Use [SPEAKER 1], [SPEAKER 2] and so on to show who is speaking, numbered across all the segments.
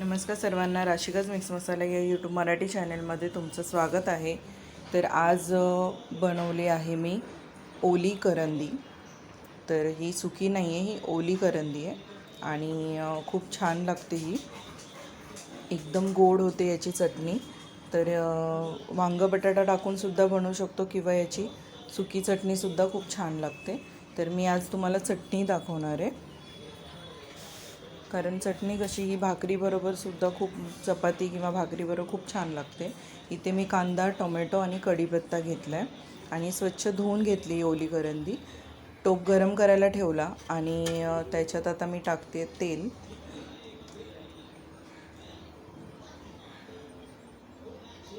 [SPEAKER 1] नमस्कार सर्वांना राशिकाच मिक्स मसाला या यूट्यूब मराठी चॅनलमध्ये तुमचं स्वागत आहे. तर आज बनवली आहे मी ओली करंदी. तर ही सुकी नाही आहे ही ओली करंदी आहे आणि खूप छान लागते ही. एकदम गोड होते याची चटणी. तर वांगं बटाटा टाकूनसुद्धा बनवू शकतो किंवा याची सुकी चटणीसुद्धा खूप छान लागते. तर मी आज तुम्हाला चटणी दाखवणार आहे. कारण चटणी कशी ही भाकरीबरोबरसुद्धा खूप चपाती किंवा भाकरीबरोबर खूप छान लागते. इथे मी कांदा टोमॅटो आणि कढीपत्ता घेतला आहे आणि स्वच्छ धुवून घेतली ओली करंदी. टोप गरम करायला ठेवला आणि त्याच्यात आता मी टाकते तेल.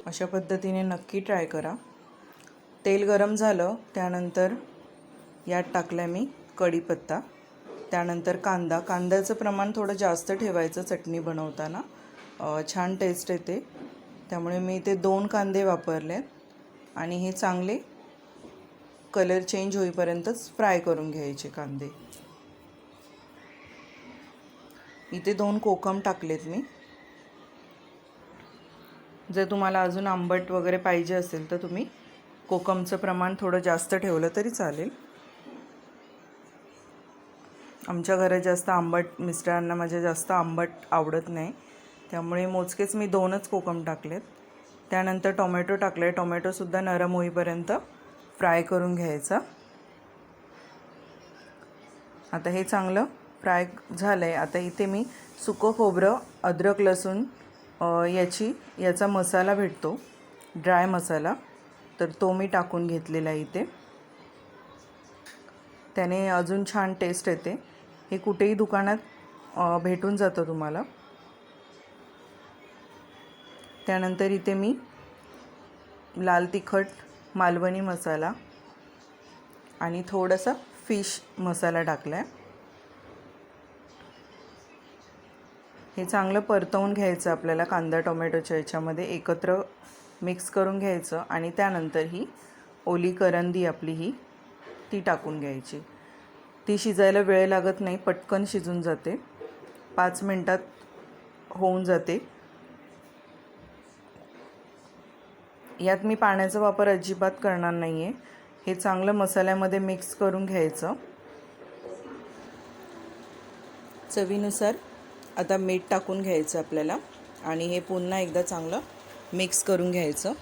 [SPEAKER 1] अशा पद्धतीने नक्की ट्राय करा. तेल गरम झालं त्यानंतर यात टाकला मी कढीपत्ता. त्यानंतर कांदा. कांद्याचं प्रमाण थोडं जास्त ठेवायचं चटणी बनवताना. छान टेस्ट येते. त्यामुळे मी इथे दोन कांदे वापरले आणि हे चांगले कलर चेंज होईपर्यंतच फ्राय करून घ्यायचे कांदे. इथे दोन कोकम टाकलेत मी. जर तुम्हाला अजून आंबट वगैरे पाहिजे असेल तर तुम्ही कोकमचं प्रमाण थोडं जास्त ठेवलं तरी चालेल. आमच्या घरात जास्त आंबट मिस्टरांना माझ्या जास्त आंबट आवडत नाही. त्यामुळे मोजकेच मी दोनच कोकम टाकलेत. त्यानंतर टोमॅटो टाकले टोमॅटोसुद्धा नरम होईपर्यंत फ्राय करून घ्यायचा. आता हे चांगलं फ्राय झालं आहे आता इथे मी सुकं खोबरं अद्रक लसूण याची याचा मसाला भेटतो. ड्राय मसाला. तर तो मी टाकून घेतलेला आहे इथे. त्याने अजून छान टेस्ट येते. हे कुठेही दुकानात भेटून जातं तुम्हाला. त्यानंतर इथे मी लाल तिखट मालवणी मसाला आणि थोडासा फिश मसाला टाकला आहे हे चांगलं परतवून घ्यायचं आपल्याला कांदा टोमॅटोच्या याच्यामध्ये एकत्र मिक्स करून घ्यायचं आणि त्यानंतर ही ओली करंदी आपली ही ती टाकून घ्यायची. ती शिजायला वेळ लागत नाही पटकन शिजून जाते. पाच मिनटात होऊन जाते. यात मी पाण्याचा वापर अजिबात करणार नाही आहे हे चांगलं मसाल्यामध्ये मिक्स करून घ्यायचं. चवीनुसार आता मीठ टाकून घ्यायचं आपल्याला आणि हे पुन्हा एकदा चांगलं मिक्स करून घ्यायचं.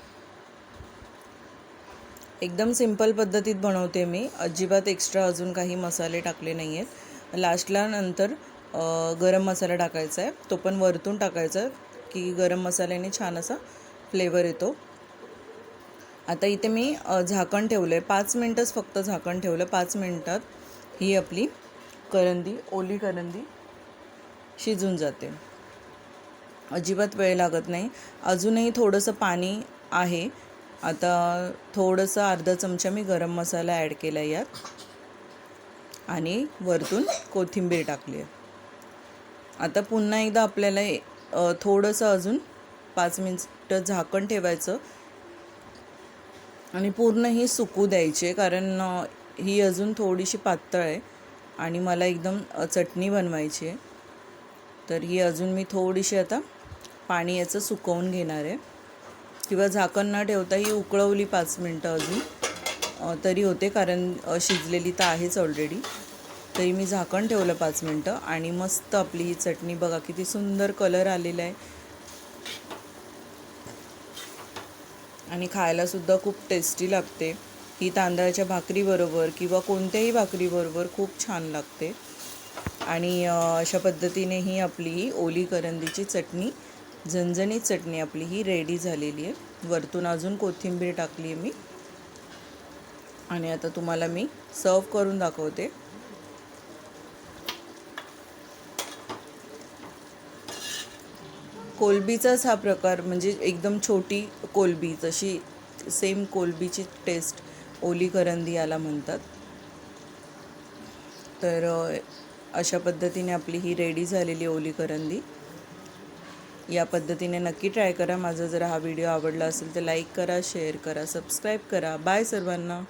[SPEAKER 1] एकदम सिंपल पद्धतीत बनवते मी. अजिबात एक्स्ट्रा अजून काही मसाले टाकले नाही आहेत लास्टला नंतर गरम मसाला टाकायचा आहे. तो पण वरतून टाकायचा की गरम मसाल्याने छान असा फ्लेवर येतो. आता इथे मी झाकण ठेवलं आहे पाच मिनटंच फक्त झाकण ठेवलं. पाच मिनटात ही आपली करंदी ओली करंदी शिजून जाते. अजिबात वेळ लागत नाही. अजूनही थोडंसं पाणी आहे. आता थोडंसं अर्धा चमचा मी गरम मसाला ॲड केला यात. आणि वरतून कोथिंबीर टाकली आहे. आता पुन्हा एकदा आपल्याला थोडंसं अजून पाच मिनटं झाकण ठेवायचं. आणि पूर्ण ही सुकू द्यायची कारण ही अजून थोडीशी पातळ आहे आणि मला एकदम चटणी बनवायची आहे. तर ही अजून मी थोडीशी आता पाणी याचं सुकवून घेणार आहे. किंवा झाकण न ठेवता ही उकळवली पाच मिनटं अजून. तरी होते कारण शिजलेली तर आहेच ऑलरेडी तरी मी झाकण ठेवलं पाच मिनटं आणि मस्त आपली ही चटणी. बघा किती सुंदर कलर आलेला आहे. आणि खायलासुद्धा खूप टेस्टी लागते. ही तांदळाच्या भाकरीबरोबर किंवा कोणत्याही भाकरीबरोबर खूप छान लागते. आणि अशा पद्धतीने ही आपली ओली करंदीची चटणी झणझणीत चटणी आपली ही रेडी झालेली आहे. वरतून अजून कोथिंबीर टाकली आहे मी. आणि आता तुम्हाला मी सर्व करून दाखवते. कोलबीचाच हा प्रकार म्हणजे एकदम छोटी कोलबी जशी सेम कोलबीची टेस्ट ओली करंदी याला म्हणतात. तर अशा पद्धतीने आपली ही रेडी झालेली ओली करंदी. या पद्धतीने नक्की ट्राय करा. माझा जर हा व्हिडिओ आवडला असेल तर लाईक करा शेअर करा सबस्क्राईब करा. बाय सर्वांना.